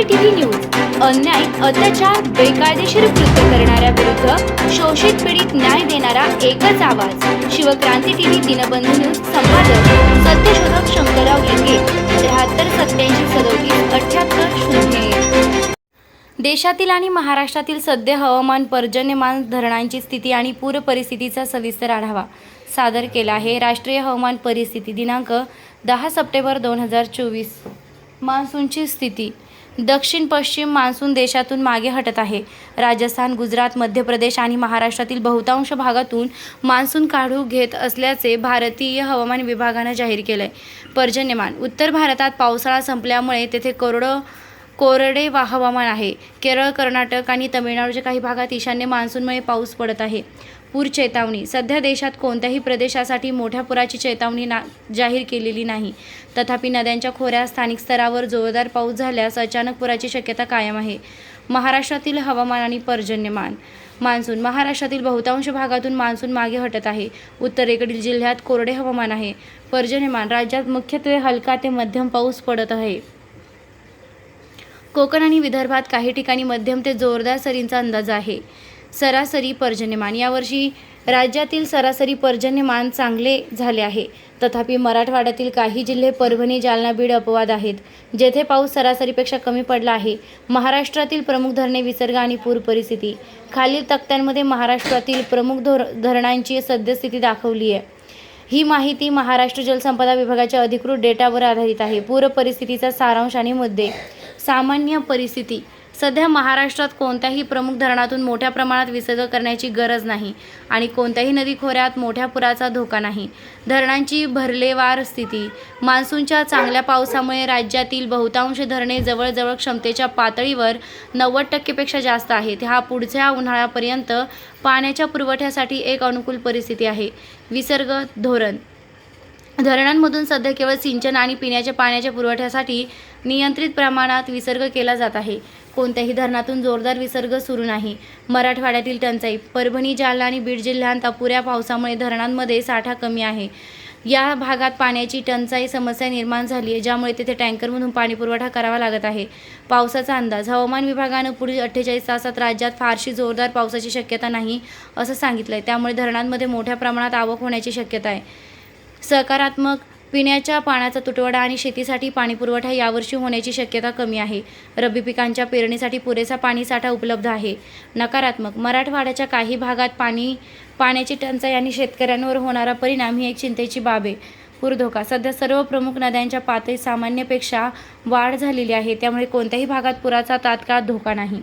CCTV news अन्याय अत्याचार बेकायदेशीर कृत्य करणाऱ्या विरुद्ध शोषित पीडित न्याय देणारा एकच आवाज. शिवक्रांती टीव्ही दिनबंधू न्यूज संपादक सत्यशोधक शंकरराव लिंगे त्र्याहत्तर सत्याऐंशी सदोतीस अठ्याहत्तर शून्य देशातील आणि महाराष्ट्रातील सद्य हवामान पर्जन्यमान धरणांची स्थिती आणि पूर परिस्थितीचा सविस्तर आढावा सादर केला आहे राष्ट्रीय हवामान परिस्थिती दिनांक दहा सप्टेंबर दोन हजार चोवीस. मान्सूनची स्थिती दक्षिण पश्चिम मान्सून देशातून मागे हटत आहे. राजस्थान गुजरात मध्य प्रदेश आणि महाराष्ट्रातील बहुतांश भागातून मान्सून काढू घेत असल्याचे भारतीय हवामान विभागानं जाहीर केलं आहे पर्जन्यमान उत्तर भारतात पावसाळा संपल्यामुळे तेथे करोडो कोरडे हवामान आहे. केरळ कर्नाटक आणि तमिळनाडूच्या काही भागात ईशान्य मान्सूनमुळे पाऊस पडत आहे. पूर चेतावणी. सध्या देशात कोणत्याही प्रदेशासाठी मोठ्या पुराची चेतावणी ना जाहीर केलेली नाही. तथापि नद्यांच्या खोऱ्यात स्थानिक स्तरावर जोरदार पाऊस झाल्यास अचानक पुराची शक्यता कायम आहे. महाराष्ट्रातील हवामान आणि पर्जन्यमान. मान्सून. महाराष्ट्रातील बहुतांश भागातून मान्सून मागे हटत आहे. उत्तरेकडील जिल्ह्यात कोरडे हवामान आहे. पर्जन्यमान. राज्यात मुख्यत्वे हलका ते मध्यम पाऊस पडत आहे. कोकण आणि विदर्भात काही ठिकाणी मध्यम ते जोरदार सरींचा अंदाज आहे. सरासरी पर्जन्यमान. यावर्षी राज्यातील सरासरी पर्जन्यमान चांगले झाले आहे. तथापि मराठवाड्यातील काही जिल्हे परभणी जालना बीड अपवाद आहेत जेथे पाऊस सरासरीपेक्षा कमी पडला आहे. महाराष्ट्रातील प्रमुख धरणे विसर्ग आणि पूर परिस्थिती. खालील तक्त्यांमध्ये महाराष्ट्रातील प्रमुख धोर धरणांची सद्यस्थिती दाखवली आहे. ही माहिती महाराष्ट्र जलसंपदा विभागाच्या अधिकृत डेटावर आधारित आहे. पूर परिस्थितीचा सारांश आणि मुद्दे. सामान्य परिस्थिती. सध्या महाराष्ट्रात कोणत्याही प्रमुख धरणातून मोठ्या प्रमाणात विसर्ग करण्याची गरज नाही आणि कोणत्याही नदी खोऱ्यात मोठ्या पुराचा धोका नाही. धरणांची भरलेवार स्थिती. मान्सूनच्या चांगल्या पावसामुळे राज्यातील बहुतांश धरणे जवळजवळ क्षमतेच्या पातळीवर नव्वद टक्केपेक्षा जास्त आहेत. हा पुढच्या उन्हाळ्यापर्यंत पाण्याच्या पुरवठ्यासाठी एक अनुकूल परिस्थिती आहे. विसर्ग धोरण. धरणांमधून सध्या केवळ सिंचन आणि पिण्याच्या पाण्याच्या पुरवठ्यासाठी नियंत्रित प्रमाणात विसर्ग केला जात आहे. कोणत्याही धरणातून जोरदार विसर्ग सुरू नाही. मराठवाड्यातील टंचाई परभणी जालना आणि बीड जिल्ह्यांत अपुऱ्या पावसामुळे धरणांमध्ये साठा कमी आहे. या भागात पाण्याची टंचाई समस्या निर्माण झाली आहे ज्यामुळे तेथे टँकरमधून पाणीपुरवठा करावा लागत आहे. पावसाचा अंदाज हवामान विभागानं पुढील अठ्ठेचाळीस तासात राज्यात फारशी जोरदार पावसाची शक्यता नाही असं सांगितलं आहे त्यामुळे धरणांमध्ये मोठ्या प्रमाणात आवक होण्याची शक्यता आहे. सकारात्मक पिण्याच्या पाण्याचा तुटवडा आणि शेतीसाठी पाणीपुरवठा यावर्षी होण्याची शक्यता कमी आहे. रब्बी पिकांच्या पेरणीसाठी पुरेसा पाणीसाठा उपलब्ध आहे. नकारात्मक मराठवाड्याच्या काही भागात पाणी पाण्याची टंचाई आणि शेतकऱ्यांवर होणारा परिणाम ही एक चिंतेची बाब आहे. पूरधोका सध्या सर्व प्रमुख नद्यांच्या पातळीत सामान्यपेक्षा वाढ झालेली आहे. त्यामुळे कोणत्याही भागात पुराचा तात्काळ धोका नाही.